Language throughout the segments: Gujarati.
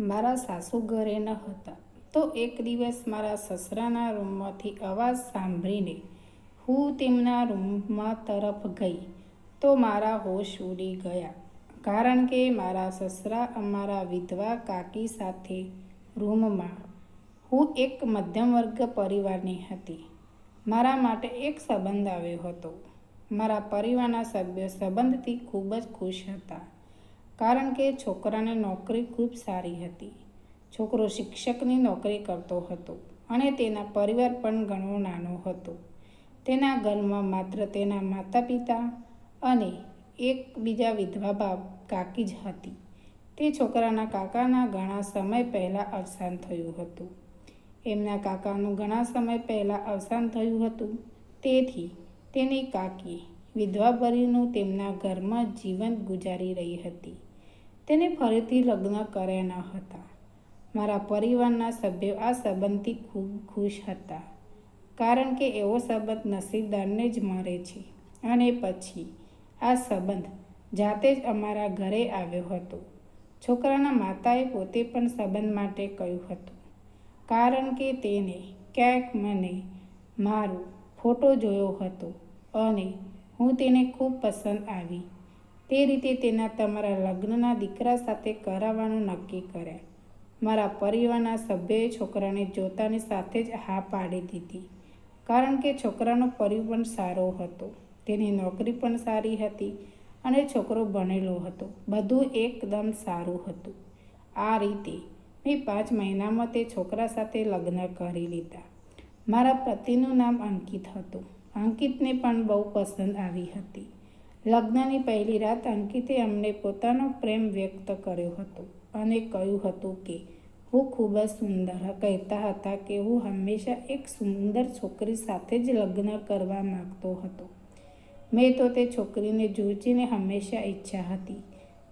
મારા સાસુ ઘરે ન હતા. તો એક દિવસ મારા સસરાના રૂમમાંથી અવાજ સાંભળીને હું તેમના રૂમમાં તરફ ગઈ તો મારા હોશ ઉડી ગયા. કારણ કે મારા સસરા અમારા વિધવા કાકી સાથે રૂમમાં. હું એક મધ્યમ વર્ગ પરિવારની હતી. મારા માટે એક સંબંધ આવ્યો હતો. મારા પરિવારના સભ્યો સંબંધથી ખૂબ જ ખુશ હતા. કારણ કે છોકરાને નોકરી ખૂબ સારી હતી. છોકરો શિક્ષકની નોકરી કરતો હતો અને તેના પરિવાર પણ ઘણો નાનો હતો. તેના ઘરમાં માત્ર તેના માતા પિતા અને એક બીજા વિધવા બાપ કાકી જ હતી. તે છોકરાના કાકાના ઘણા સમય પહેલાં અવસાન થયું હતું. એમના કાકાનું ઘણા સમય પહેલાં અવસાન થયું હતું. તેથી તેની કાકી વિધવા ભરીનું તેમના ઘરમાં જીવન ગુજારી રહી હતી. તેને ફરીથી લગ્ન કર્યા ન હતા. મારા પરિવારના સભ્યો આ સંબંધથી ખૂબ ખુશ હતા, કારણ કે એવો સંબંધ નસીબદારને જ મળે છે. અને પછી આ સંબંધ જાતે જ અમારા ઘરે આવ્યો હતો. છોકરાના માતાએ પોતે પણ સંબંધ માટે કહ્યું હતું, કારણ કે તેને ક્યાંક મને મારો ફોટો જોયો હતો અને હું તેને ખૂબ પસંદ આવી. તે રીતે તેના તમારા લગ્નના દીકરા સાથે કરાવવાનું નક્કી કર્યા મારા પરિવારના સભ્યોએ છોકરાને જોતાની સાથે જ હા પાડી દીધી. કારણ કે છોકરાનો પરિવાર સારો હતો. તેની નોકરી પણ સારી હતી અને છોકરો ભણેલો હતો. બધું એકદમ સારું હતું. આ રીતે મેં પાંચ મહિનામાં તે છોકરા સાથે લગ્ન કરી લીધા. મારા પતિનું નામ અંકિત હતું. અંકિતને પણ બહુ પસંદ આવી હતી. લગ્નની પહેલી રાત અંકિતે અમને પોતાનો પ્રેમ વ્યક્ત કર્યો હતો અને કહ્યું હતું કે, હું ખૂબ જ સુંદર કહેતા હતા કે હું હંમેશા એક સુંદર છોકરી સાથે જ લગ્ન કરવા માગતો હતો. મેં તો તે છોકરીને જોચીને હંમેશા ઈચ્છા હતી.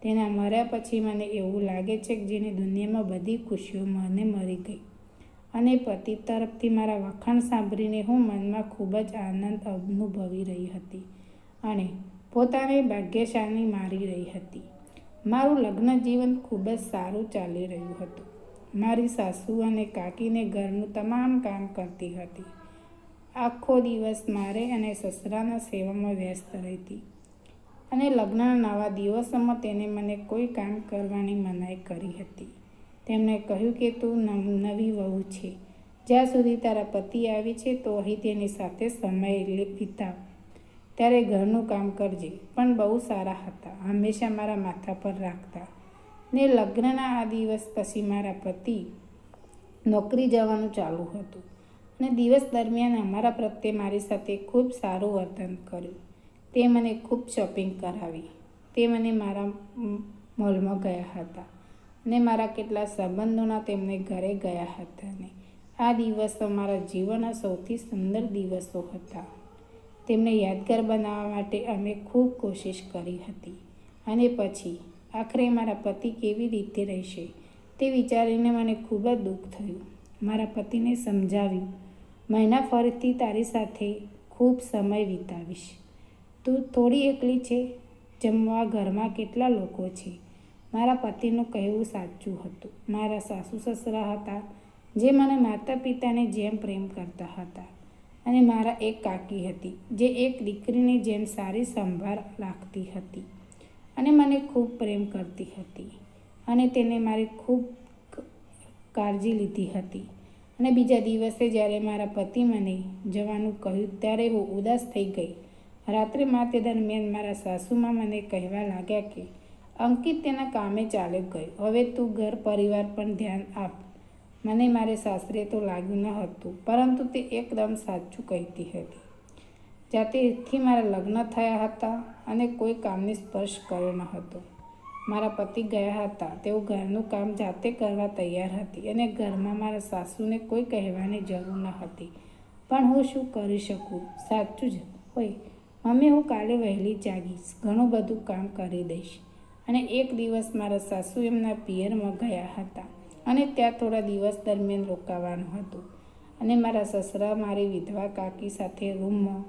તેના મર્યા પછી મને એવું લાગે છે કે જેની દુનિયામાં બધી ખુશીઓ મને મરી ગઈ. અને પતિ તરફથી મારા વખાણ સાંભળીને હું મનમાં ખૂબ જ આનંદ અનુભવી રહી હતી. અને પોતાને ભાગ્યશાળી મારી રહી હતી. મારું લગ્ન જીવન ખૂબ જ સારું ચાલી રહ્યું હતું. મારી સાસુ અને કાકીને ઘરનું તમામ કામ કરતી હતી. આખો દિવસ મારે અને સસરાના સેવામાં વ્યસ્ત રહેતી. અને લગ્નના નવા દિવસોમાં તેને મને કોઈ કામ કરવાની મનાઈ કરી હતી. તેમણે કહ્યું કે તું નવી વહુ છે. જ્યાં સુધી તારા પતિ આવી છે, તો અહીં તેની સાથે સમય વિતાવ. ત્યારે ઘરનું કામ કરજે. પણ બહુ સારા હતા. હંમેશા મારા માથા પર રાખતા. ને લગ્નના આ દિવસ પછી મારા પતિ નોકરી જવાનું ચાલુ હતું. અને દિવસ દરમિયાન અમારા પ્રત્યે મારી સાથે ખૂબ સારું વર્તન કર્યું. તે મને ખૂબ શોપિંગ કરાવી. તે મને મારા મોલમાં ગયા હતા. અને મારા કેટલા સંબંધોના તેમને ઘરે ગયા હતા ને. આ દિવસો મારા જીવનના સૌથી સુંદર દિવસો હતા. તેમને યાદગાર બનાવવા માટે અમે ખૂબ કોશિશ કરી હતી. અને પછી, આખરે મારા પતિ કેવી રીતે રહેશે? તે વિચારીને મને ખૂબ જ દુઃખ થયું. મારા પતિને સમજાવ્યું, મહિના ફરીથી તારી સાથે ખૂબ સમય વિતાવીશ. તું થોડી એકલી છે, જમવા ઘરમાં કેટલા લોકો છે મારા પતિનું કહેવું સાચું હતું. મારા સાસુ સસરા હતા, જે મને માતા પિતાને જેમ પ્રેમ કરતા હતા. અને મારા એક કાકી હતી, જે એક દીકરીની જેમ સારી સંભાળ રાખતી હતી અને મને ખૂબ પ્રેમ કરતી હતી અને તેને મારી ખૂબ કાળજી લીધી હતી. અને બીજા દિવસે જ્યારે મારા પતિ મને જવાનું કહ્યું ત્યારે હું ઉદાસ થઈ ગઈ. રાત્રે માતે દરમિયાન મારા સાસુમાં મને કહેવા લાગ્યા કે, અંકિત, તેના કામે ચાલ્યો ગયો. હવે તું ઘર, પરિવાર પણ ધ્યાન આપ. મને મારે સાસરે તો લાગ્યું ન હતું, પરંતુ તે એકદમ સાચું કહેતી હતી. જાતેથી મારા લગ્ન થયા હતા અને કોઈ કામને સ્પર્શ કર્યો ન હતો. મારા પતિ ગયા હતા, તેઓ ઘરનું કામ જાતે કરવા તૈયાર હતી અને ઘરમાં મારા સાસુને કોઈ કહેવાની જરૂર ન હતી. પણ હું શું કરી શકું? સાચું જ હોય મમ્મી, હું કાલે વહેલી જાગીશ, ઘણું બધું કામ કરી દઈશ. અને એક દિવસ મારા સાસુ એમના પિયરમાં ગયા હતા. અને ત્યાં થોડા દિવસ દરમિયાન રોકાવાનું હતું. અને મારા સસરા, મારી વિધવા કાકી સાથે રૂમમાં